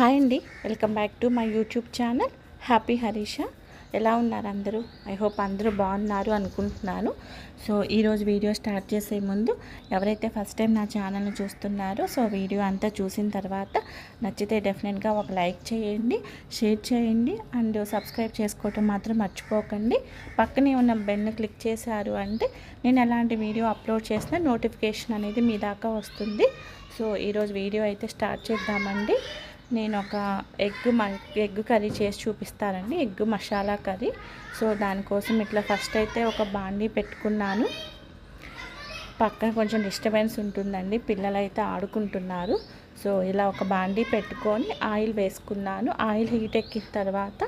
Hi అండి. Welcome back to my YouTube channel. Happy Harisha. ఎలా ఉన్నారు అందరూ? ఐ హోప్ అందరూ బాగున్నారు అనుకుంటున్నాను. సో ఈరోజు వీడియో స్టార్ట్ చేసే ముందు ఎవరైతే ఫస్ట్ టైం నా ఛానల్ని చూస్తున్నారో సో వీడియో అంతా చూసిన తర్వాత నచ్చితే డెఫినెట్గా ఒక లైక్ చేయండి షేర్ చేయండి అండ్ సబ్స్క్రైబ్ చేసుకోవటం మాత్రం మర్చిపోకండి. పక్కనే ఉన్న బెల్ని క్లిక్ చేశారు అంటే నేను ఎలాంటి వీడియో అప్లోడ్ చేసినా నోటిఫికేషన్ అనేది మీ దాకా వస్తుంది. సో ఈరోజు వీడియో అయితే స్టార్ట్ చేద్దామండి. నేను ఒక ఎగ్ మ ఎగ్ కర్రీ చేసి చూపిస్తానండి. Egg masala curry. సో దానికోసం ఇట్లా ఫస్ట్ అయితే ఒక బాండీ పెట్టుకున్నాను. పక్కన కొంచెం డిస్టర్బెన్స్ ఉంటుందండి. పిల్లలు అయితే ఆడుకుంటున్నారు. సో ఇలా ఒక బాండీ పెట్టుకొని ఆయిల్ వేసుకున్నాను. ఆయిల్ హీట్ ఎక్కిన తర్వాత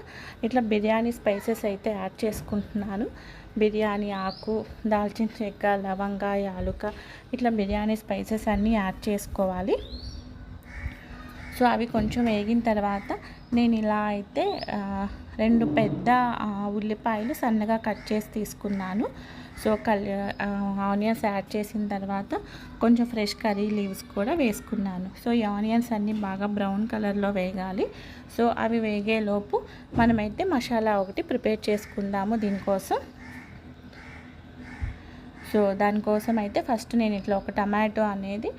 ఇట్లా బిర్యానీ స్పైసెస్ అయితే యాడ్ చేసుకుంటున్నాను. బిర్యానీ ఆకు దాల్చిన చెక్క లవంగా యాలుక ఇట్లా బిర్యానీ స్పైసెస్ అన్నీ యాడ్ చేసుకోవాలి. సో అవి కొంచెం వేగిన తర్వాత నేను ఇలా అయితే రెండు పెద్ద ఉల్లిపాయలు సన్నగా కట్ చేసి తీసుకున్నాను. సో కల్ ఆనియన్స్ యాడ్ చేసిన తర్వాత కొంచెం ఫ్రెష్ కర్రీ లీవ్స్ కూడా వేసుకున్నాను. సో ఈ ఆనియన్స్ అన్నీ బాగా బ్రౌన్ కలర్లో వేగాలి. సో అవి వేగేలోపు మనమైతే మసాలా ఒకటి ప్రిపేర్ చేసుకుందాము దీనికోసం. సో దానికోసం అయితే ఫస్ట్ నేను ఇట్లా ఒక టమాటో అనేది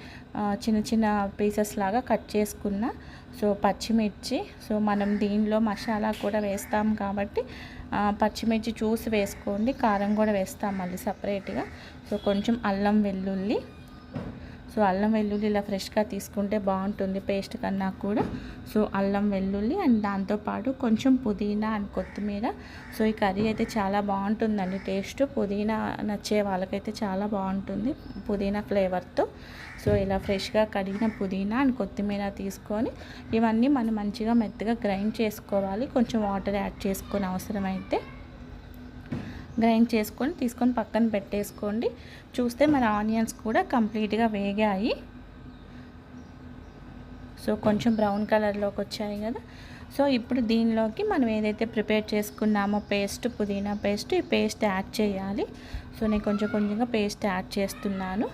చిన్న చిన్న పీసెస్ లాగా కట్ చేసుకున్న. సో పచ్చిమిర్చి సో మనం దీనిలో మసాలా కూడా వేస్తాం కాబట్టి పచ్చిమిర్చి చూసి వేసుకోండి కారం కూడా వేస్తాం మళ్ళీ సపరేట్గా సో కొంచెం అల్లం వెల్లుల్లి సో అల్లం వెల్లుల్లి ఇలా ఫ్రెష్గా తీసుకుంటే బాగుంటుంది పేస్ట్ కన్నా కూడా. సో అల్లం వెల్లుల్లి అండ్ దాంతోపాటు కొంచెం పుదీనా అండ్ కొత్తిమీర. సో ఈ కర్రీ అయితే చాలా బాగుంటుందండి టేస్ట్. పుదీనా నచ్చే వాళ్ళకైతే చాలా బాగుంటుంది పుదీనా ఫ్లేవర్తో. సో ఇలా ఫ్రెష్గా కడిగిన పుదీనా అండ్ కొత్తిమీర తీసుకొని ఇవన్నీ మనం మంచిగా మెత్తగా గ్రైండ్ చేసుకోవాలి. కొంచెం వాటర్ యాడ్ చేసుకొని అవసరమైతే. గ్రైండ్ చేసుకొని తీసుకొని పక్కన పెట్టేసుకోండి. చూస్తే మన ఆనియన్స్ కూడా కంప్లీట్గా వేగాయి. సో కొంచెం బ్రౌన్ కలర్లోకి వచ్చాయి కదా. సో ఇప్పుడు దీనిలోకి మనం ఏదైతే ప్రిపేర్ చేసుకున్నామో పేస్ట్ పుదీనా పేస్ట్ ఈ పేస్ట్ యాడ్ చేయాలి. సో నేను కొంచెం కొంచెంగా పేస్ట్ యాడ్ చేస్తున్నాను.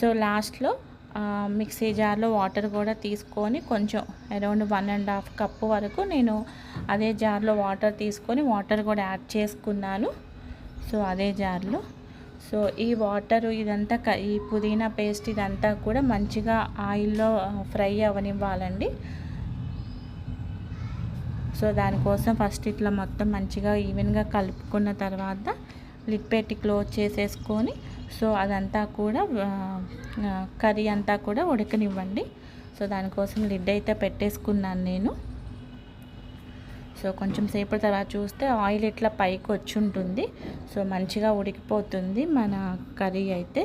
సో లాస్ట్లో మిక్సీ జార్లో వాటర్ కూడా తీసుకొని కొంచెం around one and half cup వరకు నేను అదే జార్లో వాటర్ తీసుకొని వాటర్ కూడా యాడ్ చేసుకున్నాను. సో అదే జార్లో. సో ఈ వాటర్ ఇదంతా ఈ పుదీనా పేస్ట్ ఇదంతా కూడా మంచిగా ఆయిల్లో ఫ్రై అవ్వనివ్వాలండి సో దానికోసం ఫస్ట్ ఇట్లా మొత్తం మంచిగా ఈవెన్గా కలుపుకున్న తర్వాత లిడ్ పెట్టి క్లోజ్ చేసేసుకొని సో అదంతా కూడా కర్రీ అంతా కూడా ఉడకనివ్వండి. సో దానికోసం లిడ్ అయితే పెట్టేసుకున్నాను నేను. సో కొంచెం సేపటి తర్వాత చూస్తే ఆయిల్ ఇట్లా పైకి వచ్చి ఉంటుంది సో మంచిగా ఉడికిపోతుంది మన కర్రీ అయితే.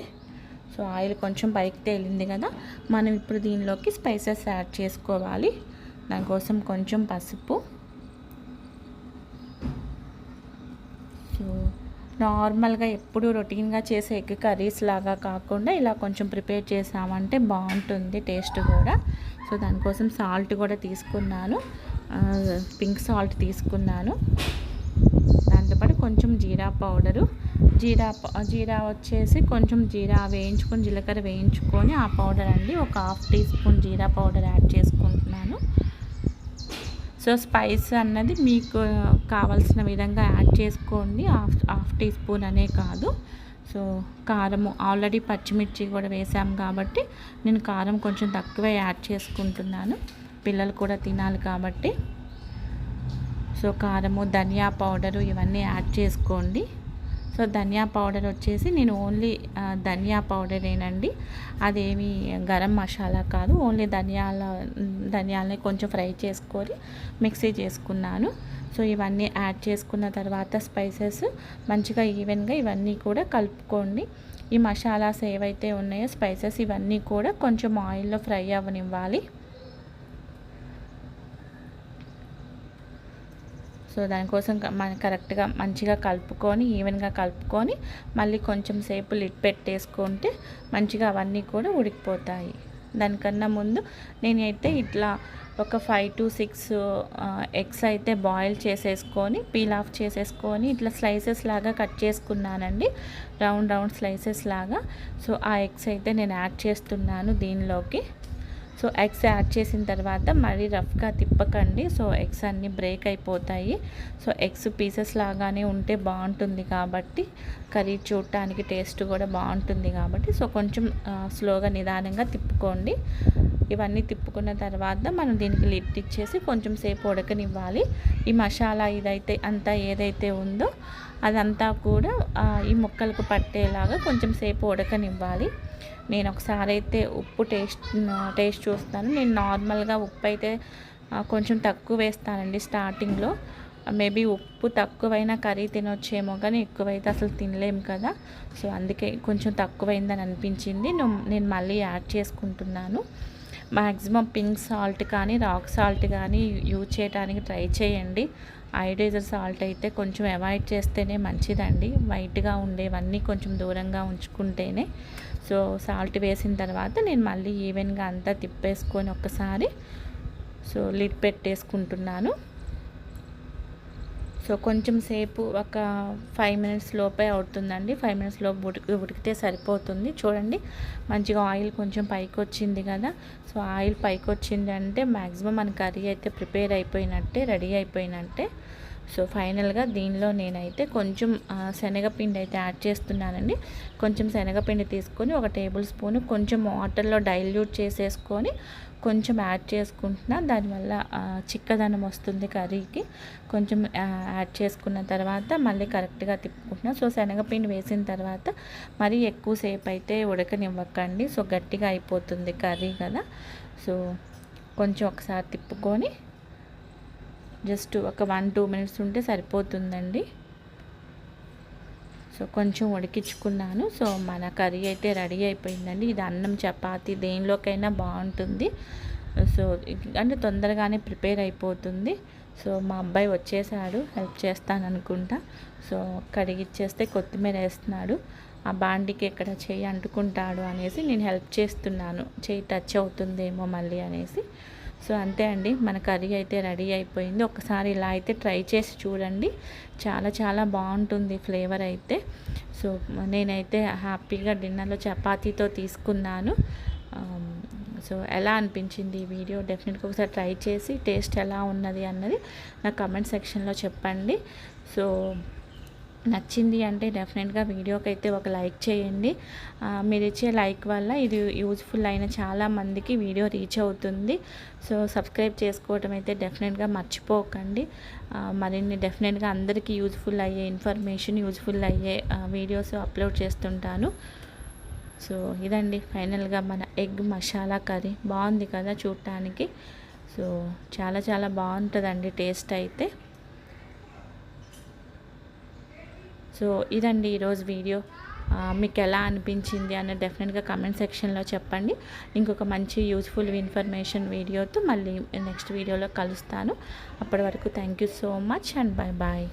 సో ఆయిల్ కొంచెం పైకి తేలింది కదా మనం ఇప్పుడు దీనిలోకి స్పైసెస్ యాడ్ చేసుకోవాలి. దానికోసం కొంచెం పసుపు సో నార్మల్గా ఎప్పుడు రొటీన్గా చేసే ఎగ్ కర్రీస్ లాగా కాకుండా ఇలా కొంచెం ప్రిపేర్ చేసామంటే బాగుంటుంది టేస్ట్ కూడా. సో దానికోసం సాల్ట్ కూడా తీసుకున్నాను. పింక్ సాల్ట్ తీసుకున్నాను. దాంతోపాటు కొంచెం జీరా పౌడరు. జీరా జీరా వచ్చేసి కొంచెం జీరా వేయించుకొని జీలకర్ర వేయించుకొని ఆ పౌడర్ అండి ఒక హాఫ్ టీ స్పూన్ జీరా పౌడర్ యాడ్ చేసుకుంటున్నాను. సో స్పైస్ అన్నది మీకు కావాల్సిన విధంగా యాడ్ చేసుకోండి. హాఫ్ హాఫ్ టీ స్పూన్ అనే కాదు. సో కారము ఆల్రెడీ పచ్చిమిర్చి కూడా వేసాం కాబట్టి నేను కారం కొంచెం తక్కువే యాడ్ చేసుకుంటున్నాను. పిల్లలు కూడా తినాలి కాబట్టి. సో కారము ధనియా పౌడరు ఇవన్నీ యాడ్ చేసుకోండి. సో ధనియా పౌడర్ వచ్చేసి నేను ఓన్లీ ధనియా పౌడరేనండి. అదేమి గరం మసాలా కాదు ఓన్లీ ధనియాల ధనియాలని కొంచెం ఫ్రై చేసుకొని మిక్సీ చేసుకున్నాను. సో ఇవన్నీ యాడ్ చేసుకున్న తర్వాత స్పైసెస్ మంచిగా ఈవెన్గా ఇవన్నీ కూడా కలుపుకోండి. ఈ మసాలాస్ ఏవైతే ఉన్నాయో స్పైసెస్ ఇవన్నీ కూడా కొంచెం ఆయిల్లో ఫ్రై అవ్వనివ్వాలి. సో దానికోసం మన కరెక్ట్గా మంచిగా కలుపుకొని ఈవెన్గా కలుపుకొని మళ్ళీ కొంచెం సేపు లిట్ పెట్టేసుకుంటే మంచిగా అవన్నీ కూడా ఉడికిపోతాయి. దానికన్నా ముందు నేనైతే ఇట్లా ఒక ఫైవ్ టు సిక్స్ ఎగ్స్ అయితే బాయిల్ చేసేసుకొని పీల్ ఆఫ్ చేసేసుకొని ఇట్లా స్లైసెస్ లాగా కట్ చేసుకున్నానండి. రౌండ్ రౌండ్ స్లైసెస్ లాగా. సో ఆ ఎగ్స్ అయితే నేను యాడ్ చేస్తున్నాను దీనిలోకి. సో ఎగ్స్ యాడ్ చేసిన తర్వాత మరీ రఫ్గా తిప్పకండి. సో ఎగ్స్ అన్నీ బ్రేక్ అయిపోతాయి. సో ఎగ్స్ పీసెస్ లాగానే ఉంటే బాగుంటుంది కాబట్టి కర్రీ చూడటానికి టేస్ట్ కూడా బాగుంటుంది కాబట్టి. సో కొంచెం స్లోగా నిదానంగా తిప్పుకోండి. ఇవన్నీ తిప్పుకున్న తర్వాత మనం దీనికి లిట్ ఇచ్చేసి కొంచెం సేపు ఉడకనివ్వాలి. ఈ మసాలా ఇదైతే అంతా ఏదైతే ఉందో అదంతా కూడా ఈ ముక్కలకు పట్టేలాగా కొంచెం సేపు ఉడకనివ్వాలి. నేను ఒకసారి అయితే ఉప్పు టేస్ట్ టేస్ట్ చూస్తాను. నేను నార్మల్గా ఉప్పు అయితే కొంచెం తక్కువ వేస్తానండి స్టార్టింగ్లో. మేబీ ఉప్పు తక్కువైనా కర్రీ తినొచ్చేమో కానీ ఎక్కువైతే అసలు తినలేము కదా. సో అందుకే కొంచెం తక్కువైందని అనిపించింది. నేను మళ్ళీ యాడ్ చేసుకుంటున్నాను. మ్యాక్సిమం పింక్ సాల్ట్ కానీ రాక్ సాల్ట్ కానీ యూజ్ చేయడానికి ట్రై చేయండి. ఐడైజర్ సాల్ట్ అయితే కొంచెం అవాయిడ్ చేస్తేనే మంచిదండి. వైట్గా ఉండేవన్నీ కొంచెం దూరంగా ఉంచుకుంటేనే. సో సాల్ట్ వేసిన తర్వాత నేను మళ్ళీ ఈవెన్గా అంతా తిప్పేసుకొని ఒక్కసారి సో లిడ్ పెట్టేసుకుంటున్నాను. సో కొంచెం సేపు ఒక ఫైవ్ మినిట్స్ లోపే అవుతుందండి. ఫైవ్ మినిట్స్ లోపు ఉడికి ఉడికితే సరిపోతుంది. చూడండి మంచిగా ఆయిల్ కొంచెం పైకి వచ్చింది కదా. సో ఆయిల్ పైకి వచ్చింది అంటే మ్యాక్సిమం మన కర్రీ అయితే ప్రిపేర్ అయిపోయినట్టే రెడీ అయిపోయినట్టే. సో ఫైనల్గా దీనిలో నేనైతే కొంచెం శనగపిండి అయితే యాడ్ చేస్తున్నానండి. కొంచెం శనగపిండి తీసుకొని ఒక టేబుల్ స్పూన్ కొంచెం వాటర్లో డైల్యూట్ చేసేసుకొని కొంచెం యాడ్ చేసుకుంటున్నా. దానివల్ల చిక్కదనం వస్తుంది కర్రీకి. కొంచెం యాడ్ చేసుకున్న తర్వాత మళ్ళీ కరెక్ట్గా తిప్పుకుంటున్నా. సో శనగపిండి వేసిన తర్వాత మరీ ఎక్కువసేపు అయితే ఉడకనివ్వకండి. సో గట్టిగా అయిపోతుంది కర్రీ కదా. సో కొంచెం ఒకసారి తిప్పుకొని జస్ట్ ఒక వన్ టూ మినిట్స్ ఉంటే సరిపోతుందండి. సో కొంచెం ఉడికించుకున్నాను. సో మన కర్రీ అయితే రెడీ అయిపోయిందండి. ఇది అన్నం చపాతి దేనిలోకైనా బాగుంటుంది. సో అంటే తొందరగానే ప్రిపేర్ అయిపోతుంది. సో మా అబ్బాయి వచ్చేసాడు హెల్ప్ చేస్తాను అనుకుంటా సో కడిగిచ్చేస్తే కొత్తిమీర వేస్తున్నాడు. ఆ బాండికి ఎక్కడ చేయి అంటుకుంటాడు అనేసి నేను హెల్ప్ చేస్తున్నాను. చేయి టచ్ అవుతుందేమో మళ్ళీ అనేసి. సో అంతే అండి మన కర్రీ అయితే రెడీ అయిపోయింది. ఒకసారి ఇలా అయితే ట్రై చేసి చూడండి. చాలా చాలా బాగుంటుంది ఫ్లేవర్ అయితే. సో నేనైతే హ్యాపీగా డిన్నర్లో చపాతీతో తీసుకున్నాను. సో ఎలా అనిపించింది ఈ వీడియో? డెఫినెట్గా ఒకసారి ట్రై చేసి టేస్ట్ ఎలా ఉన్నది అన్నది నా కమెంట్ సెక్షన్లో చెప్పండి. సో నచ్చింది అంటే డెఫినెట్గా వీడియోకి అయితే ఒక లైక్ చేయండి. మీరు ఇచ్చే లైక్ వల్ల ఇది యూజ్ఫుల్ అయిన చాలా మందికి వీడియో రీచ్ అవుతుంది. సో సబ్స్క్రైబ్ చేసుకోవటం అయితే డెఫినెట్గా మర్చిపోకండి. మరిన్ని డెఫినెట్గా అందరికీ యూజ్ఫుల్ అయ్యే ఇన్ఫర్మేషన్ యూజ్ఫుల్ అయ్యే వీడియోస్ అప్లోడ్ చేస్తుంటాను. సో ఇదండి ఫైనల్గా మన ఎగ్ మసాలా కర్రీ. బాగుంది కదా చూడటానికి సో చాలా చాలా బాగుంటుందండి టేస్ట్ అయితే. సో ఇదండి ఈరోజు వీడియో. మీకు ఎలా అనిపించింది అన్న డెఫినెట్గా కమెంట్ సెక్షన్లో చెప్పండి. ఇంకొక మంచి యూస్ఫుల్ ఇన్ఫర్మేషన్ వీడియోతో మళ్ళీ నెక్స్ట్ వీడియోలో కలుస్తాను. అప్పటి వరకు thank you so much and bye bye.